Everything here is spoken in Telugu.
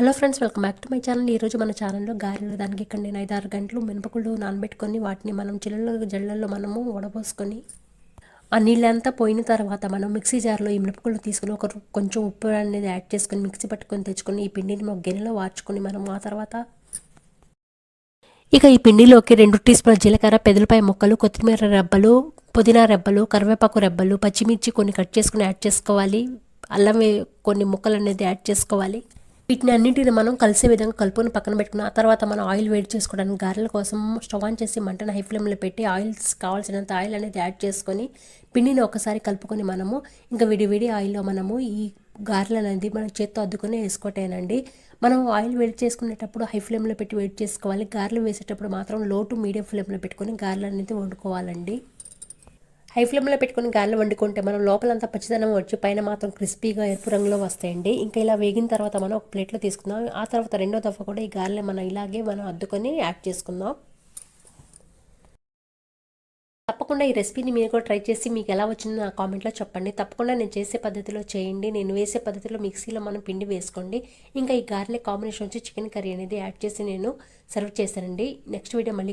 Hello friends welcome back to my channel. ఈరోజు మన ఛానల్లో గారెలు దానికి ఇక్కడ నేను ఐదు ఆరు గంటలు మినపకుళ్ళు నానబెట్టుకొని వాటిని మనం చిల్లల్లో జల్లల్లో మనము వడబోసుకొని ఆ నీళ్ళంతా పోయిన తర్వాత మనం మిక్సీ జార్లో ఈ మినపగుళ్ళు తీసుకుని ఒక కొంచెం ఉప్పు అనేది యాడ్ చేసుకొని మిక్సీ పట్టుకొని తెచ్చుకొని ఈ పిండిని ఒక గిన్నెలో వార్చుకొని మనం ఆ తర్వాత ఇక ఈ పిండిలోకి రెండు టీ స్పూన్ల జీలకర్ర పెదలపాయ ముక్కలు కొత్తిమీర రెబ్బలు పుదీనా రెబ్బలు కరివేపాకు రెబ్బలు పచ్చిమిర్చి కొన్ని కట్ చేసుకుని యాడ్ చేసుకోవాలి. అల్లం వే- కొన్ని ముక్కలు అనేది యాడ్ చేసుకోవాలి. వీటిని అన్నింటిని మనం కలిసే విధంగా కలుపుకొని పక్కన పెట్టుకున్న. ఆ తర్వాత మనం ఆయిల్ వేడి చేసుకోవడానికి గారెల కోసం స్టవ్ ఆన్ చేసి మంటను హై ఫ్లేమ్లో పెట్టి ఆయిల్స్ కావాల్సినంత ఆయిల్ అనేది యాడ్ చేసుకొని పిండిని ఒకసారి కలుపుకొని మనము ఇంకా విడివిడి ఆయిల్లో మనము ఈ గారెలు అనేది మన చేత్తో అద్దుకొని వేసుకోవటేనండి మనం ఆయిల్ వేడి చేసుకునేటప్పుడు హై ఫ్లేమ్లో పెట్టి వేడి చేసుకోవాలి. గారెలు వేసేటప్పుడు మాత్రం లో టు మీడియం ఫ్లేమ్లో పెట్టుకొని గారెలు అనేది వండుకోవాలండి. హై ఫ్లేమ్లో పెట్టుకుని గారెలు వండుకుంటే మనం లోపలంతా పచ్చిదనం వచ్చి పైన మాత్రం క్రిస్పీగా ఎరుపు రంగులో వస్తాయండి. ఇంకా ఇలా వేగిన తర్వాత మనం ఒక ప్లేట్లో తీసుకుందాం. ఆ తర్వాత రెండో దఫా కూడా ఈ గారెలు మనం ఇలాగే మనం అద్దుకొని యాడ్ చేసుకుందాం. తప్పకుండా ఈ రెసిపీని మీరు కూడా ట్రై చేసి మీకు ఎలా వచ్చిందో నా కామెంట్లో చెప్పండి. తప్పకుండా నేను చేసే పద్ధతిలో చేయండి. నేను వేసే పద్ధతిలో మిక్సీలో మనం పిండి వేసుకోండి. ఇంకా ఈ గార్లిక్ కాంబినేషన్ వచ్చి చికెన్ కర్రీ అనేది యాడ్ చేసి నేను సర్వ్ చేశానండి. నెక్స్ట్ వీడియో మళ్ళీ